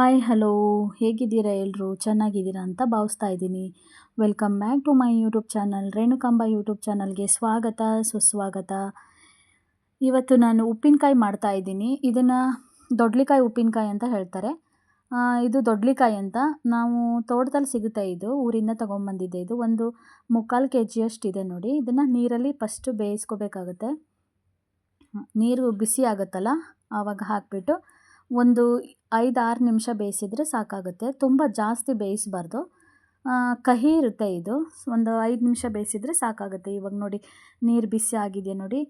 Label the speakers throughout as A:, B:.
A: Hi hello ಹೇಗಿದ್ದೀರಾ ಎಲ್ಲರೂ ಚೆನ್ನಾಗಿದ್ದೀರಾ ಅಂತ ಭಾವಿಸ್ತಾ ಇದ್ದೀನಿ. Welcome back to my YouTube channel Renukamba YouTube ಚಾನಲ್ಗೆ ಸ್ವಾಗತ, ಸುಸ್ವಾಗತ. ಇವತ್ತು ನಾನು ಉಪ್ಪಿನಕಾಯಿ ಮಾಡ್ತಾ ಇದ್ದೀನಿ. ಇದನ್ನು ದೊಡ್ಲಿಕಾಯಿ ಉಪ್ಪಿನಕಾಯಿ ಅಂತ ಹೇಳ್ತಾರೆ. ಇದು ದೊಡ್ಲಿಕಾಯಿ ಅಂತ ನಾವು ತೋಟದಲ್ಲಿ ಸಿಗುತ್ತೆ ಇದು, ಊರಿಂದ ತೊಗೊಂಬಂದಿದ್ದೆ ಇದು. ಒಂದು ಮುಕ್ಕಾಲು ಕೆ ಜಿಯಷ್ಟಿದೆ ನೋಡಿ. ಇದನ್ನು ನೀರಲ್ಲಿ ಫಸ್ಟು ಬೇಯಿಸ್ಕೋಬೇಕಾಗುತ್ತೆ. ನೀರು ಬಿಸಿ ಆಗುತ್ತಲ್ಲ, ಆವಾಗ ಹಾಕಿಬಿಟ್ಟು ಒಂದು ಐದು ಆರು ನಿಮಿಷ ಬೇಯಿಸಿದರೆ ಸಾಕಾಗುತ್ತೆ. ತುಂಬ ಜಾಸ್ತಿ ಬೇಯಿಸಬಾರ್ದು. ಕಹಿ ಇರುತ್ತೆ ಇದು. ಒಂದು ಐದು ನಿಮಿಷ ಬೇಯಿಸಿದರೆ ಸಾಕಾಗುತ್ತೆ. ಇವಾಗ ನೋಡಿ, ನೀರು ಬಿಸಿ ಆಗಿದೆ ನೋಡಿ.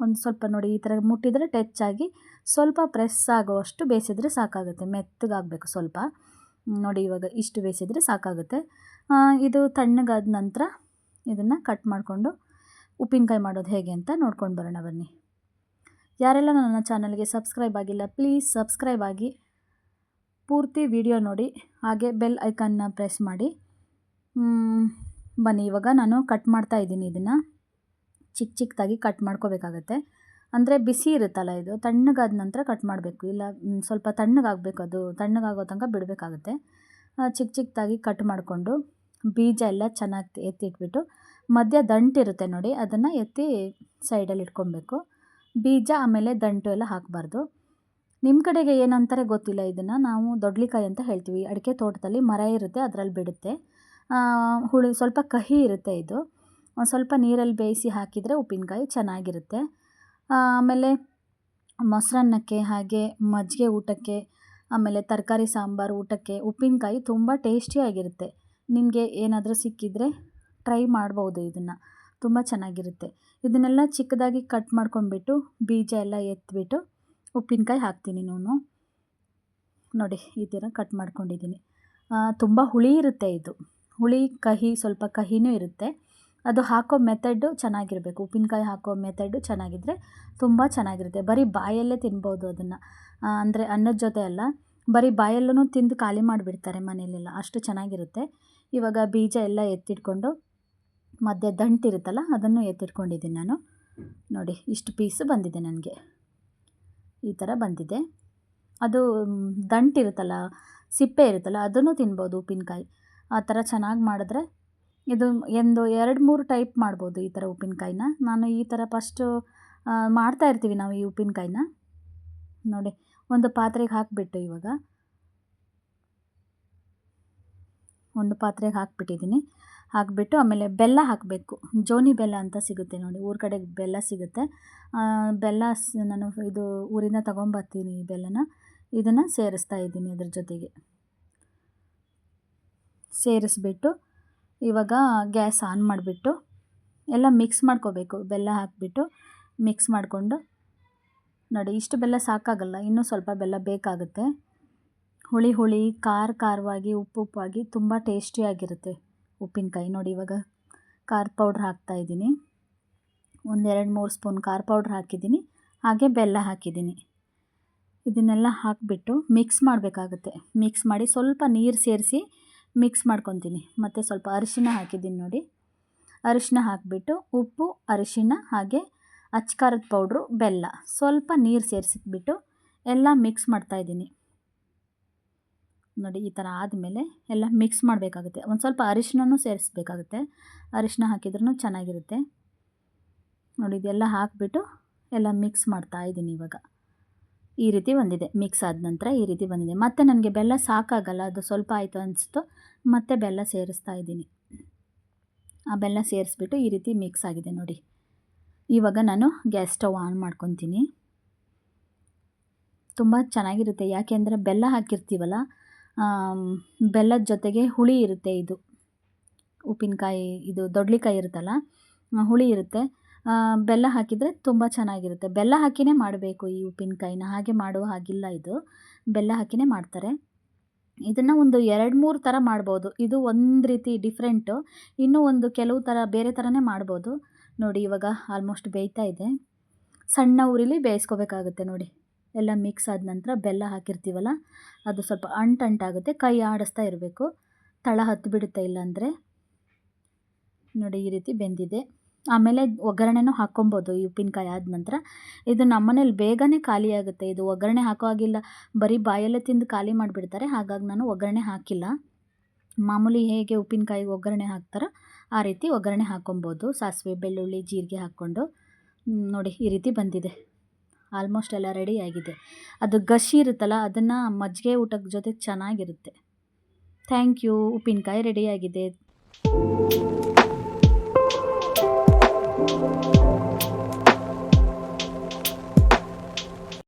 A: ಒಂದು ಸ್ವಲ್ಪ ನೋಡಿ, ಈ ಥರ ಮುಟ್ಟಿದರೆ ಟಚ್ ಆಗಿ ಸ್ವಲ್ಪ ಪ್ರೆಸ್ ಆಗುವಷ್ಟು ಬೇಯಿಸಿದರೆ ಸಾಕಾಗುತ್ತೆ. ಮೆತ್ತಗಾಗಬೇಕು ಸ್ವಲ್ಪ. ನೋಡಿ, ಇವಾಗ ಇಷ್ಟು ಬೇಯಿಸಿದರೆ ಸಾಕಾಗುತ್ತೆ. ಇದು ತಣ್ಣಗಾದ ನಂತರ ಇದನ್ನು ಕಟ್ ಮಾಡಿಕೊಂಡು ಉಪ್ಪಿನಕಾಯಿ ಮಾಡೋದು ಹೇಗೆ ಅಂತ ನೋಡ್ಕೊಂಡು ಬರೋಣ ಬನ್ನಿ. ಯಾರೆಲ್ಲ ನನ್ನ ಚಾನಲ್ಗೆ ಸಬ್ಸ್ಕ್ರೈಬ್ ಆಗಿಲ್ಲ, ಪ್ಲೀಸ್ ಸಬ್ಸ್ಕ್ರೈಬ್ ಆಗಿ. ಪೂರ್ತಿ ವಿಡಿಯೋ ನೋಡಿ, ಹಾಗೆ ಬೆಲ್ ಐಕನ್ನ ಪ್ರೆಸ್ ಮಾಡಿ. ಬನ್ನಿ, ಇವಾಗ ನಾನು ಕಟ್ ಮಾಡ್ತಾ ಇದ್ದೀನಿ ಇದನ್ನು. ಚಿಕ್ಕ ಚಿಕ್ಕದಾಗಿ ಕಟ್ ಮಾಡ್ಕೋಬೇಕಾಗತ್ತೆ. ಅಂದರೆ ಬಿಸಿ ಇರುತ್ತಲ್ಲ ಇದು, ತಣ್ಣಗಾದ ನಂತರ ಕಟ್ ಮಾಡಬೇಕು. ಇಲ್ಲ ಸ್ವಲ್ಪ ತಣ್ಣಗಾಗಬೇಕು ಅದು, ತಣ್ಣಗಾಗೋ ತನಕ ಬಿಡಬೇಕಾಗತ್ತೆ. ಚಿಕ್ಕ ಚಿಕ್ಕದಾಗಿ ಕಟ್ ಮಾಡಿಕೊಂಡು, ಬೀಜ ಎಲ್ಲ ಚೆನ್ನಾಗಿ ಎತ್ತಿಟ್ಬಿಟ್ಟು, ಮಧ್ಯ ದಂಟಿರುತ್ತೆ ನೋಡಿ, ಅದನ್ನು ಎತ್ತಿ ಸೈಡಲ್ಲಿ ಇಟ್ಕೊಬೇಕು. ಬೀಜ ಆಮೇಲೆ ದಂಟು ಎಲ್ಲ ಹಾಕಬಾರ್ದು. ನಿಮ್ಮ ಕಡೆಗೆ ಏನಂತಾರೆ ಗೊತ್ತಿಲ್ಲ ಇದನ್ನು. ನಾವು ದೊಡ್ಲಿಕಾಯಿ ಅಂತ ಹೇಳ್ತೀವಿ. ಅಡಿಕೆ ತೋಟದಲ್ಲಿ ಮರ ಇರುತ್ತೆ, ಅದರಲ್ಲಿ ಬಿಡುತ್ತೆ. ಹುಳಿ, ಸ್ವಲ್ಪ ಕಹಿ ಇರುತ್ತೆ ಇದು. ಒಂದು ಸ್ವಲ್ಪ ನೀರಲ್ಲಿ ಬೇಯಿಸಿ ಹಾಕಿದರೆ ಉಪ್ಪಿನಕಾಯಿ ಚೆನ್ನಾಗಿರುತ್ತೆ. ಆಮೇಲೆ ಮೊಸರನ್ನಕ್ಕೆ, ಹಾಗೆ ಮಜ್ಜಿಗೆ ಊಟಕ್ಕೆ, ಆಮೇಲೆ ತರಕಾರಿ, ಸಾಂಬಾರು ಊಟಕ್ಕೆ ಉಪ್ಪಿನಕಾಯಿ ತುಂಬ ಟೇಸ್ಟಿಯಾಗಿರುತ್ತೆ ನಿಮಗೆ ಏನಾದರೂ ಸಿಕ್ಕಿದರೆ ಟ್ರೈ ಮಾಡ್ಬೋದು ಇದನ್ನು. ತುಂಬ ಚೆನ್ನಾಗಿರುತ್ತೆ. ಇದನ್ನೆಲ್ಲ ಚಿಕ್ಕದಾಗಿ ಕಟ್ ಮಾಡ್ಕೊಂಡ್ಬಿಟ್ಟು ಬೀಜ ಎಲ್ಲ ಎತ್ತಿಬಿಟ್ಟು ಉಪ್ಪಿನಕಾಯಿ ಹಾಕ್ತೀನಿ ನಾನು. ನೋಡಿ, ಈ ಥರ ಕಟ್ ಮಾಡ್ಕೊಂಡಿದ್ದೀನಿ. ತುಂಬ ಹುಳಿ ಇರುತ್ತೆ ಇದು. ಹುಳಿ, ಕಹಿ, ಸ್ವಲ್ಪ ಕಹಿನೂ ಇರುತ್ತೆ. ಅದು ಹಾಕೋ ಮೆಥಡ್ಡು ಚೆನ್ನಾಗಿರಬೇಕು. ಉಪ್ಪಿನಕಾಯಿ ಹಾಕೋ ಮೆಥಡ್ಡು ಚೆನ್ನಾಗಿದ್ದರೆ ತುಂಬ ಚೆನ್ನಾಗಿರುತ್ತೆ. ಬರೀ ಬಾಯಲ್ಲೇ ತಿನ್ಬೋದು ಅದನ್ನು. ಅಂದರೆ ಅನ್ನದ ಜೊತೆ ಅಲ್ಲ, ಬರೀ ಬಾಯಲ್ಲೂ ತಿಂದು ಖಾಲಿ ಮಾಡಿಬಿಡ್ತಾರೆ ಮನೆಯಲ್ಲೆಲ್ಲ ಅಷ್ಟು ಚೆನ್ನಾಗಿರುತ್ತೆ. ಇವಾಗ ಬೀಜ ಎಲ್ಲ ಎತ್ತಿಟ್ಕೊಂಡು ಮಧ್ಯೆ ದಂಟಿರುತ್ತಲ್ಲ, ಅದನ್ನು ಎತ್ತಿಟ್ಕೊಂಡಿದ್ದೀನಿ ನಾನು. ನೋಡಿ, ಇಷ್ಟು ಪೀಸು ಬಂದಿದೆ ನನಗೆ. ಈ ಥರ ಬಂದಿದೆ. ಅದು ದಂಟಿರುತ್ತಲ್ಲ, ಸಿಪ್ಪೆ ಇರುತ್ತಲ್ಲ, ಅದನ್ನು ತಿನ್ಬೋದು ಉಪ್ಪಿನಕಾಯಿ. ಆ ಥರ ಚೆನ್ನಾಗಿ ಮಾಡಿದ್ರೆ ಇದು ಎಂದು ಎರಡು ಮೂರು ಟೈಪ್ ಮಾಡ್ಬೋದು ಈ ಥರ ಉಪ್ಪಿನಕಾಯಿನ. ನಾನು ಈ ಥರ ಫಸ್ಟು ಮಾಡ್ತಾ ಇರ್ತೀವಿ ನಾವು ಈ ಉಪ್ಪಿನಕಾಯಿನ. ನೋಡಿ, ಒಂದು ಪಾತ್ರೆಗೆ ಹಾಕಿಬಿಟ್ಟು ಇವಾಗ. ಒಂದು ಪಾತ್ರೆಗೆ ಹಾಕ್ಬಿಟ್ಟಿದ್ದೀನಿ. ಹಾಕಿಬಿಟ್ಟು ಆಮೇಲೆ ಬೆಲ್ಲ ಹಾಕಬೇಕು. ಜೋನಿ ಬೆಲ್ಲ ಅಂತ ಸಿಗುತ್ತೆ ನೋಡಿ, ಊರ ಕಡೆ ಬೆಲ್ಲ ಸಿಗುತ್ತೆ. ಬೆಲ್ಲ ನಾನು ಇದು ಊರಿಂದ ತೊಗೊಂಬರ್ತೀನಿ ಬೆಲ್ಲನ. ಇದನ್ನು ಸೇರಿಸ್ತಾ ಇದ್ದೀನಿ ಅದ್ರ ಜೊತೆಗೆ. ಸೇರಿಸ್ಬಿಟ್ಟು ಇವಾಗ ಗ್ಯಾಸ್ ಆನ್ ಮಾಡಿಬಿಟ್ಟು ಎಲ್ಲ ಮಿಕ್ಸ್ ಮಾಡ್ಕೋಬೇಕು. ಬೆಲ್ಲ ಹಾಕಿಬಿಟ್ಟು ಮಿಕ್ಸ್ ಮಾಡಿಕೊಂಡು ನೋಡಿ, ಇಷ್ಟು ಬೆಲ್ಲ ಸಾಕಾಗಲ್ಲ, ಇನ್ನೂ ಸ್ವಲ್ಪ ಬೆಲ್ಲ ಬೇಕಾಗುತ್ತೆ. ಹುಳಿ ಹುಳಿ, ಖಾರ ಖಾರವಾಗಿ, ಉಪ್ಪು ಉಪ್ಪಾಗಿ ತುಂಬ ಟೇಸ್ಟಿಯಾಗಿರುತ್ತೆ ಉಪ್ಪಿನಕಾಯಿ ನೋಡಿ ಇವಾಗ. ಖಾರ ಪೌಡ್ರ್ ಹಾಕ್ತಾ ಇದ್ದೀನಿ. ಒಂದೆರಡು ಮೂರು ಸ್ಪೂನ್ ಖಾರ ಪೌಡ್ರ್ ಹಾಕಿದ್ದೀನಿ. ಹಾಗೆ ಬೆಲ್ಲ ಹಾಕಿದ್ದೀನಿ. ಇದನ್ನೆಲ್ಲ ಹಾಕಿಬಿಟ್ಟು ಮಿಕ್ಸ್ ಮಾಡಬೇಕಾಗುತ್ತೆ. ಮಿಕ್ಸ್ ಮಾಡಿ ಸ್ವಲ್ಪ ನೀರು ಸೇರಿಸಿ ಮಿಕ್ಸ್ ಮಾಡ್ಕೊತೀನಿ. ಮತ್ತು ಸ್ವಲ್ಪ ಅರಿಶಿನ ಹಾಕಿದ್ದೀನಿ ನೋಡಿ. ಅರಿಶಿನ ಹಾಕಿಬಿಟ್ಟು ಉಪ್ಪು, ಅರಿಶಿನ ಹಾಗೆ ಅಚ್ಕಾರದ ಪೌಡ್ರು ಬೆಲ್ಲ ಸ್ವಲ್ಪ ನೀರು ಸೇರಿಸಿಬಿಟ್ಟು ಎಲ್ಲ ಮಿಕ್ಸ್ ಮಾಡ್ತಾಯಿದ್ದೀನಿ ನೋಡಿ, ಈ ಥರ ಆದಮೇಲೆ ಎಲ್ಲ ಮಿಕ್ಸ್ ಮಾಡಬೇಕಾಗುತ್ತೆ. ಒಂದು ಸ್ವಲ್ಪ ಅರಿಶಿನೂ ಸೇರಿಸ್ಬೇಕಾಗುತ್ತೆ. ಅರಿಶಿನ ಹಾಕಿದ್ರೂ ಚೆನ್ನಾಗಿರುತ್ತೆ. ನೋಡಿ, ಇದೆಲ್ಲ ಹಾಕಿಬಿಟ್ಟು ಎಲ್ಲ ಮಿಕ್ಸ್ ಮಾಡ್ತಾ ಇದ್ದೀನಿ ಇವಾಗ. ಈ ರೀತಿ ಬಂದಿದೆ. ಮಿಕ್ಸ್ ಆದ ನಂತರ ಈ ರೀತಿ ಬಂದಿದೆ. ಮತ್ತು ನನಗೆ ಬೆಲ್ಲ ಸಾಕಾಗಲ್ಲ, ಅದು ಸ್ವಲ್ಪ ಆಯಿತು ಅನಿಸ್ತು. ಮತ್ತೆ ಬೆಲ್ಲ ಸೇರಿಸ್ತಾ ಇದ್ದೀನಿ. ಆ ಬೆಲ್ಲ ಸೇರಿಸ್ಬಿಟ್ಟು ಈ ರೀತಿ ಮಿಕ್ಸ್ ಆಗಿದೆ ನೋಡಿ. ಇವಾಗ ನಾನು ಗ್ಯಾಸ್ ಸ್ಟವ್ ಆನ್ ಮಾಡ್ಕೊತೀನಿ. ತುಂಬ ಚೆನ್ನಾಗಿರುತ್ತೆ. ಯಾಕೆಂದರೆ ಬೆಲ್ಲ ಹಾಕಿರ್ತೀವಲ್ಲ ಬೆಲ್ಲದ ಜೊತೆಗೆ ಹುಳಿ ಇರುತ್ತೆ ಇದು. ಉಪ್ಪಿನಕಾಯಿ, ಇದು ದೊಡ್ಲಿಕಾಯಿ ಇರುತ್ತಲ್ಲ ಹುಳಿ ಇರುತ್ತೆ. ಬೆಲ್ಲ ಹಾಕಿದರೆ ತುಂಬ ಚೆನ್ನಾಗಿರುತ್ತೆ. ಬೆಲ್ಲ ಹಾಕಿನೇ ಮಾಡಬೇಕು ಈ ಉಪ್ಪಿನಕಾಯಿನ. ಹಾಗೆ ಮಾಡುವ ಹಾಗಿಲ್ಲ ಇದು. ಬೆಲ್ಲ ಹಾಕಿನೇ ಮಾಡ್ತಾರೆ. ಇದನ್ನು ಒಂದು ಎರಡು ಮೂರು ಥರ ಮಾಡ್ಬೋದು. ಇದು ಒಂದು ರೀತಿ ಡಿಫ್ರೆಂಟು ಇನ್ನೂ ಒಂದು ಕೆಲವು ಥರ ಬೇರೆ ಥರನೇ ಮಾಡ್ಬೋದು. ನೋಡಿ ಇವಾಗ ಆಲ್ಮೋಸ್ಟ್ ಬೇಯ್ತಾ ಇದೆ. ಸಣ್ಣ ಊರಿಲಿ ಬೇಯಿಸ್ಕೋಬೇಕಾಗುತ್ತೆ ನೋಡಿ. ಎಲ್ಲ ಮಿಕ್ಸ್ ಆದ ನಂತರ ಬೆಲ್ಲ ಹಾಕಿರ್ತೀವಲ್ಲ, ಅದು ಸ್ವಲ್ಪ ಅಂಟಂಟಾಗುತ್ತೆ, ಕೈ ಆಡಿಸ್ತಾ ಇರಬೇಕು. ತಳ ಹತ್ತು ಬಿಡುತ್ತೆ ಇಲ್ಲಾಂದರೆ ನೋಡಿ ಈ ರೀತಿ ಬೆಂದಿದೆ. ಆಮೇಲೆ ಒಗ್ಗರಣೆನೂ ಹಾಕ್ಕೊಬೋದು ಈ ಉಪ್ಪಿನಕಾಯಿ ಆದ ನಂತರ. ಇದು ನಮ್ಮನೇಲಿ ಬೇಗನೆ ಖಾಲಿ ಆಗುತ್ತೆ. ಇದು ಒಗ್ಗರಣೆ ಹಾಕೋ ಹಾಗಿಲ್ಲ ಬರೀ ಬಾಯಲ್ಲೇ ತಿಂದು ಖಾಲಿ ಮಾಡಿಬಿಡ್ತಾರೆ. ಹಾಗಾಗಿ ನಾನು ಒಗ್ಗರಣೆ ಹಾಕಿಲ್ಲ. ಮಾಮೂಲಿ ಹೇಗೆ ಉಪ್ಪಿನಕಾಯಿಗೆ ಒಗ್ಗರಣೆ ಹಾಕ್ತಾರೋ ಆ ರೀತಿ ಒಗ್ಗರಣೆ ಹಾಕ್ಕೊಬೋದು. ಸಾಸಿವೆ, ಬೆಳ್ಳುಳ್ಳಿ, ಜೀರಿಗೆ ಹಾಕ್ಕೊಂಡು. ನೋಡಿ ಈ ರೀತಿ ಬಂದಿದೆ. ಆಲ್ಮೋಸ್ಟ್ ಎಲ್ಲ ರೆಡಿ ಆಗಿದೆ. ಅದು ಗಸಿ ಇರುತ್ತಲ್ಲ, ಅದನ್ನು ಮಜ್ಜಿಗೆ ಊಟದ ಜೊತೆ ಚೆನ್ನಾಗಿರುತ್ತೆ. ಥ್ಯಾಂಕ್ ಯು ಉಪ್ಪಿನಕಾಯಿ ರೆಡಿಯಾಗಿದೆ